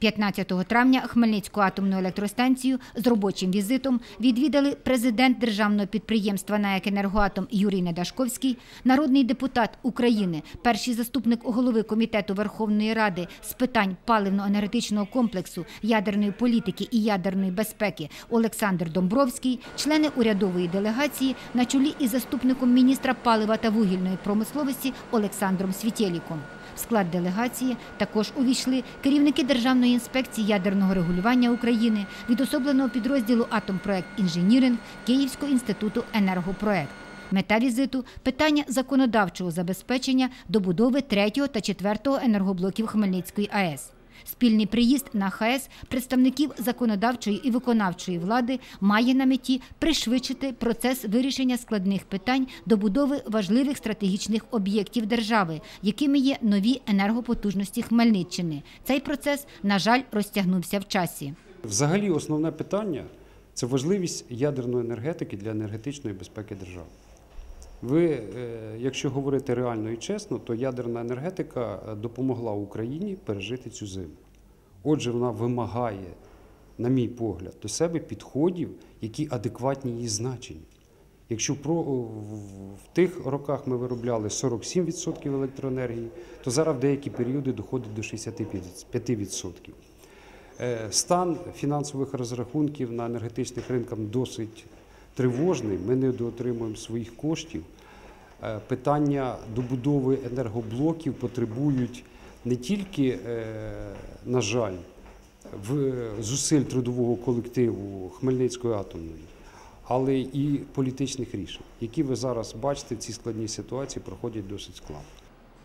15 травня Хмельницьку атомну електростанцію з робочим візитом відвідали президент державного підприємства «НАЕК «Енергоатом» Юрій Недашковський, народний депутат України, перший заступник голови комітету Верховної Ради з питань паливно-енергетичного комплексу, ядерної політики і ядерної безпеки Олександр Домбровський, члени урядової делегації на чолі із заступником міністра палива та вугільної промисловості Олександром Світєліком. В склад делегації також увійшли керівники Державної інспекції ядерного регулювання України, відособленого підрозділу Атомпроект інженіринг Київського інституту енергопроект. Мета візиту питання законодавчого забезпечення добудови третього та четвертого енергоблоків Хмельницької АЕС. Спільний приїзд на ХАЕС представників законодавчої і виконавчої влади має на меті пришвидшити процес вирішення складних питань добудови важливих стратегічних об'єктів держави, якими є нові енергопотужності Хмельниччини. Цей процес, на жаль, розтягнувся в часі. Взагалі, основне питання це важливість ядерної енергетики для енергетичної безпеки держави. Ви, е, якщо говорити реально і чесно, то ядерна енергетика е, допомогла Україні пережити цю зиму. Отже, вона вимагає, на мій погляд, до себе підходів, які адекватні її значенню. Якщо в тих роках ми виробляли 47% електроенергії, то зараз в деякі періоди доходить до 65%. Е, стан фінансових розрахунків на енергетичних ринках досить тривожний. Ми не доотримуємо своїх коштів. Е, питання добудови енергоблоків потребують не тільки, е, на жаль, зусиль трудового колективу Хмельницької атомної, але і політичних рішень, які ви зараз бачите в цій складній ситуації, проходять досить складно.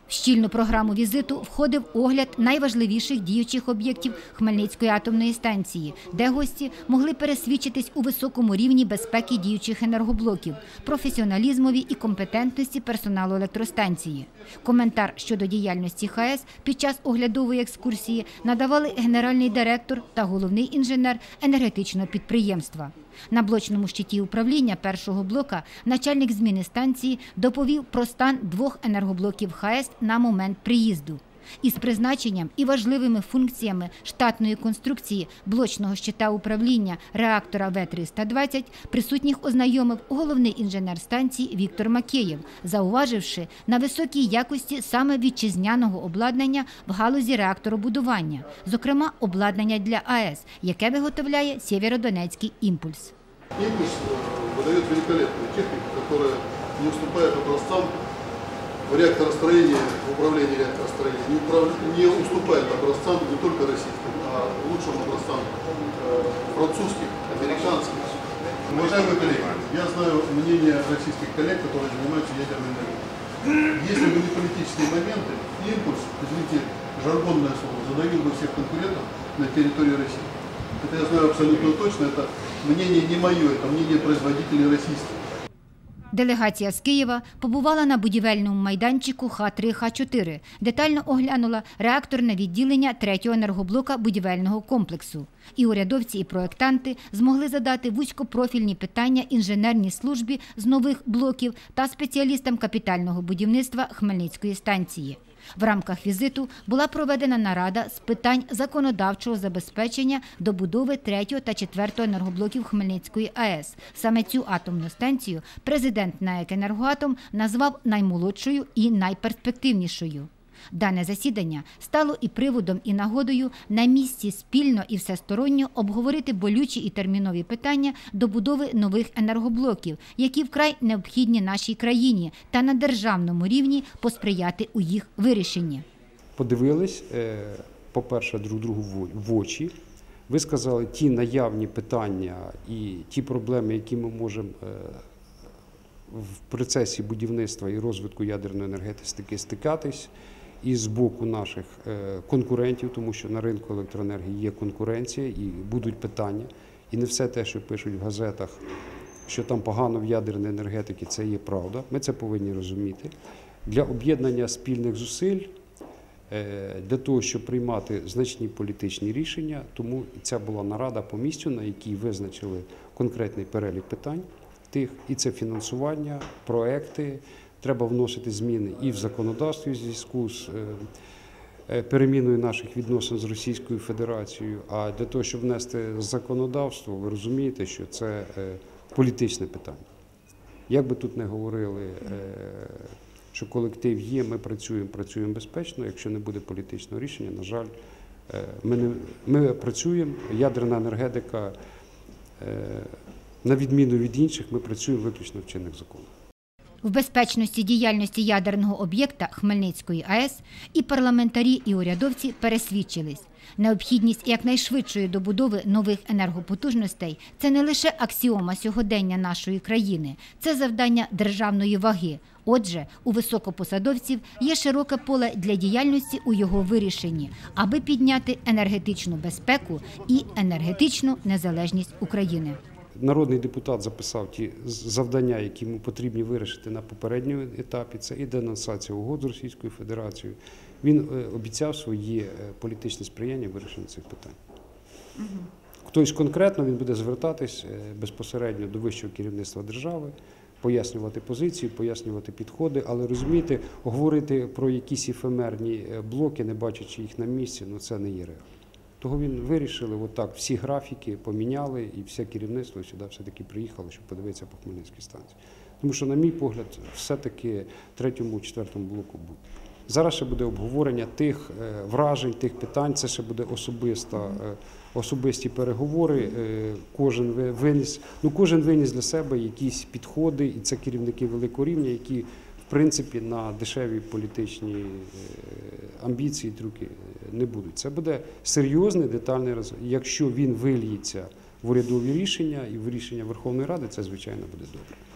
В щільну програму візиту входив огляд найважливіших діючих об'єктів Хмельницької атомної станції, де гості могли пересвідчитись у високому рівні безпеки діючих енергоблоків, професіоналізмові і компетентності персоналу електростанції. Коментар щодо діяльності ХАЕС під час оглядової екскурсії надавали генеральний директор та головний інженер енергетичного підприємства. На блочному щиті управління першого блока начальник зміни станції доповів про стан двох енергоблоків ХАЕС на момент приїзду. Із призначенням і важливими функціями штатної конструкції блочного щита управління реактора В-320 присутніх ознайомив головний інженер станції Віктор Макеєв, зауваживши на високій якості саме вітчизняного обладнання в галузі реакторобудування, зокрема обладнання для АЕС, яке виготовляє Сєвєродонецький імпульс. Импульс выдает великолепную технику, которая не уступает образцам в управлении реакторостроением, не, управ... не уступает образцам не только российским, а лучшим образцам э, французских, американских. Уважаемые коллеги, я знаю мнение российских коллег, которые занимаются ядерной энергией. Если бы не политические моменты, импульс, извините, жаргонное слово, задавил бы всех конкурентов на территории России. Это я знаю абсолютно точно, это мнение не мое, это мнение производителей российских. Делегація з Києва побувала на будівельному майданчику Х3 Х4, детально оглянула реакторне відділення третього енергоблока будівельного комплексу. І урядовці, і проектанти змогли задати вузькопрофільні питання інженерній службі з нових блоків та спеціалістам капітального будівництва Хмельницької станції. В рамках візиту була проведена нарада з питань законодавчого забезпечення добудови третього та четвертого енергоблоків Хмельницької АЕС. Саме цю атомну станцію президент НАЕК «Енергоатом» назвав наймолодшою і найперспективнішою. Дане засідання стало і приводом, і нагодою на місці спільно і всесторонньо обговорити болючі і термінові питання добудови нових енергоблоків, які вкрай необхідні нашій країні, та на державному рівні посприяти у їх вирішенні. Подивились, е, по-перше, друг другу в очі. Ви сказали ті наявні питання і ті проблеми, які ми можемо е, в процесі будівництва і розвитку ядерної енергетики стикатись і з боку наших е, конкурентів, тому що на ринку електроенергії є конкуренція і будуть питання. І не все те, що пишуть в газетах, що там погано в ядерній енергетиці, це є правда. Ми це повинні розуміти. Для об'єднання спільних зусиль. Е, для того, щоб приймати значні політичні рішення, тому ця була нарада по місцю, на якій визначили конкретний перелік питань тих, і це фінансування, проекти, треба вносити зміни і в законодавстві в зв'язку з е, е, переміною наших відносин з Російською Федерацією, а для того, щоб внести законодавство, ви розумієте, що це е, політичне питання. Як би тут не говорили, що колектив є, ми працюємо, працюємо безпечно. Якщо не буде політичного рішення, на жаль, ми, не, ми працюємо, ядерна енергетика, на відміну від інших, ми працюємо виключно в чинних законах. В безпечності діяльності ядерного об'єкта Хмельницької АЕС і парламентарі, і урядовці пересвідчились. Необхідність якнайшвидшої добудови нових енергопотужностей це не лише аксіома сьогодення нашої країни, це завдання державної ваги. Отже, у високопосадовців є широке поле для діяльності у його вирішенні, аби підняти енергетичну безпеку і енергетичну незалежність України. Народний депутат записав ті завдання, які йому потрібні вирішити на попередньому етапі. Це і денонсація угод з Російською Федерацією. Він е, обіцяв своє е, політичне сприяння вирішенню цих питань. Хтось конкретно він буде звертатись е, безпосередньо до вищого керівництва держави, пояснювати позиції, пояснювати підходи, але розумієте, говорити про якісь ефемерні блоки, не бачачи їх на місці, ну це не є реально. Того він вирішили, отак всі графіки поміняли, і все керівництво сюди все-таки приїхало, щоб подивитися по Хмельницькій станції. Тому що, на мій погляд, все-таки третьому, четвертому блоку буде. Зараз ще буде обговорення тих е, вражень, тих питань. Це ще буде особиста, е, особисті переговори. Е, Кожен ви- виніс, ну кожен виніс для себе якісь підходи, і це керівники великого рівня, які принципі на дешеві політичні е, амбіції, трюки е, не будуть. Це буде серйозний детальний роз... Якщо він вильється в урядові рішення і в рішення Верховної Ради, це звичайно буде добре.